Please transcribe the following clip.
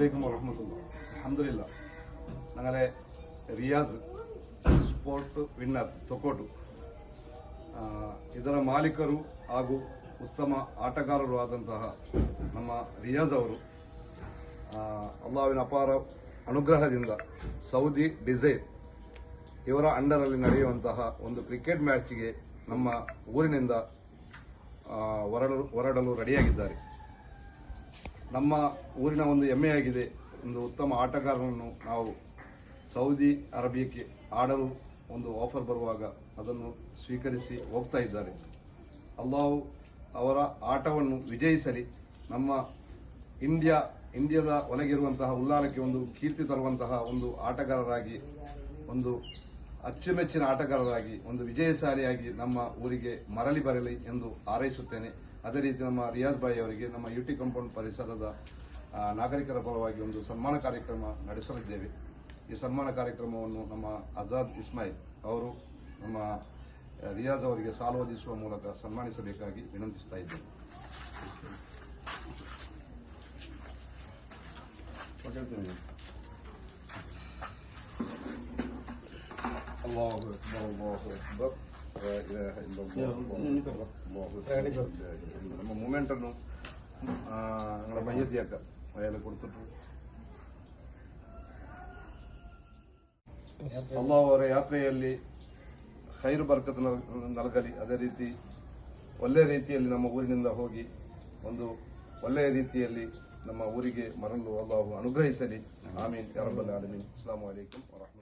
ಅಲೈಕುಮ್ ವರಹಮತುಲ್ಲ ಅಹಮದುಲ್ಲ ഞങ്ങളെ Riyas sport winner Thokkottu ಆ, ಇದರ ಮಾಲೀಕರು ಹಾಗೂ ಉತ್ತಮ ಆಟಗಾರರು ಆದಂತಹ ನಮ್ಮ ರಿಯಾಜ್ ಅವರು ಆ, ಅಲ್ಲಾವಿನ ಅಪಾರ ಅನುಗ್ರಹದಿಂದ ಸೌದಿ ಡಿಸೈರ್ ಇವರ ಅಂಡರಲ್ಲಿ ನಡೆಯುವಂತಹ ಒಂದು ಕ್ರಿಕೆಟ್ ಮ್ಯಾಚ್ಗೆ ನಮ್ಮ ಊರಿನಿಂದ ಆ, ಹೊರಡಲು ಹೊರಡಲು ರೆಡಿಯಾಗಿದ್ದಾರೆ ನಮ್ಮ ಊರಿನ ಒಂದು ಹೆಮ್ಮೆಯಾಗಿದೆ. ಒಂದು ಉತ್ತಮ ಆಟಗಾರನನ್ನು ನಾವು ಸೌದಿ ಅರೇಬಿಯಾಕ್ಕೆ ಆಡಲು ಒಂದು ಆಫರ್ ಬರುವಾಗ ಅದನ್ನು ಸ್ವೀಕರಿಸಿ ಹೋಗ್ತಾ ಇದ್ದಾರೆ. ಅಲ್ಲಾಹು ಅವರ ಆಟವನ್ನು ವಿಜಯಿಸಲಿ. ನಮ್ಮ ಇಂಡಿಯಾ, ಇಂಡಿಯಾದ ಒಳಗಿರುವಂತಹ ಉಲ್ಲಾಲಕ್ಕೆ ಒಂದು ಕೀರ್ತಿ ತರುವಂತಹ ಒಂದು ಆಟಗಾರರಾಗಿ, ಒಂದು ಅಚ್ಚುಮೆಚ್ಚಿನ ಆಟಗಾರರಾಗಿ, ಒಂದು ವಿಜಯಶಾಲಿಯಾಗಿ ನಮ್ಮ ಊರಿಗೆ ಮರಳಿ ಬರಲಿ ಎಂದು ಹಾರೈಸುತ್ತೇನೆ. ಅದೇ ರೀತಿ ನಮ್ಮ ರಿಯಾಜ್ ಬಾಯಿ ಅವರಿಗೆ ನಮ್ಮ ಯುಟಿ ಕಾಂಪೌಂಡ್ ಪರಿಸರದ ಆ, ನಾಗರಿಕರ ಪರವಾಗಿ ಒಂದು ಸನ್ಮಾನ ಕಾರ್ಯಕ್ರಮ ನಡೆಸಲಿದ್ದೇವೆ ಈ ಸನ್ಮಾನ ಕಾರ್ಯಕ್ರಮವನ್ನು ನಮ್ಮ ಆಜಾದ್ ಇಸ್ಮಾಯಿಲ್ ಅವರು ನಮ್ಮ ಆ, ರಿಯಾಜ್ ಅವರಿಗೆ ಸಾಲು ಒದಿಸುವ ಮೂಲಕ ಸನ್ಮಾನಿಸಬೇಕಾಗಿ ವಿನಂತಿಸ್ತಾ ಇದ್ದೇನೆ الله أكبر الله أكبر ನಮ್ಮ ಮೂಮೆಂಟನ್ನು ഞങ്ങളുടെ മയ്യത്തിയാക്കാം അയാളെ കൊടുത്തിട്ടു ಅಲ್ಲಾಹ್ ಅವರ ಯಾತ್ರೆಯಲ್ಲಿ ಖೈರು ಬರ್ಕತ್ನ ನಲಗಲಿ ಅದೇ ರೀತಿ ಒಳ್ಳೆಯ ರೀತಿಯಲ್ಲಿ ನಮ್ಮ ಊರಿನಿಂದ ಹೋಗಿ ಒಂದು ಒಳ್ಳೆಯ ರೀತಿಯಲ್ಲಿ ನಮ್ಮ ಊರಿಗೆ ಮರಲು ಅಲ್ಲಾಹು ಅನುಗ್ರಹಿಸಲಿ ಆಮೀನ್ ಯಾರಬ್ಬಲ್ ಆಲಮೀನ್ ಅಸ್ಲಾಂ ವಲೈಕಂ ವರಹಮತ್